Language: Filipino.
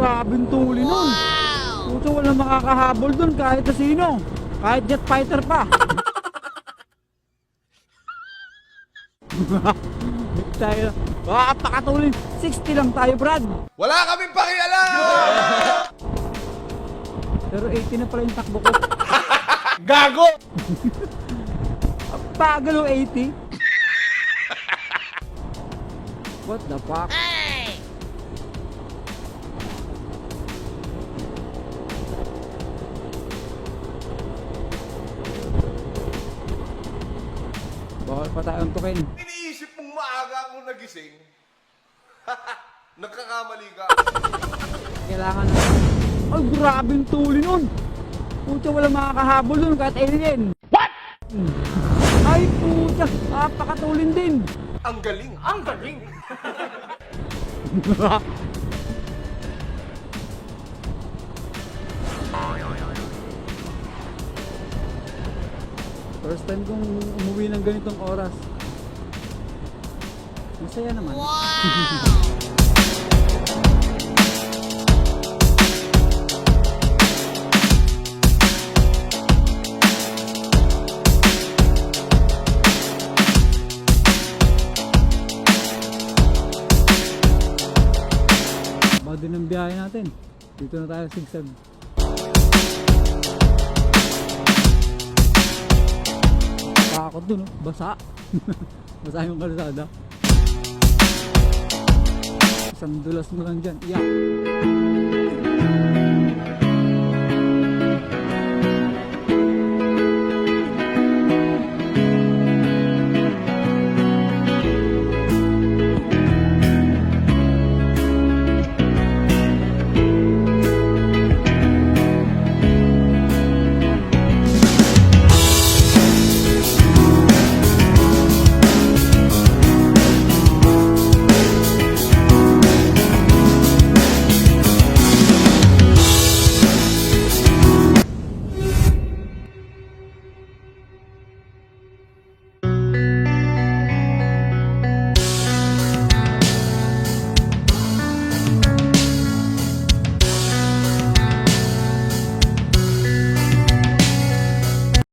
Grabing tuli nun. Puto wala makakahabol dun kahit na sino. Kahit jet fighter pa. tayo. Ah, pakatulin. 60 lang tayo, Brad. Wala kaming pakialam! Pero 80 na pala yung takbo ko. Gago! Bagal o 80. What the fuck? Bawal pa tayong tukin. Iniisip mong maaga akong nagising. Nagkakamali ka. Kailangan na. Ay, grabing tuli nun. Puta, wala makakahabol nun kahit alien. What? Ay, puta, napakatulin din. Ang galing. Ang galing. First time kong umuwi ng ganitong oras. Masaya naman. Baka din ang biyahe natin. Dito na tayo sigsag. Takot dun, oh. basa. basa yung kalsada. Isang dulas mo lang dyan. Iyak.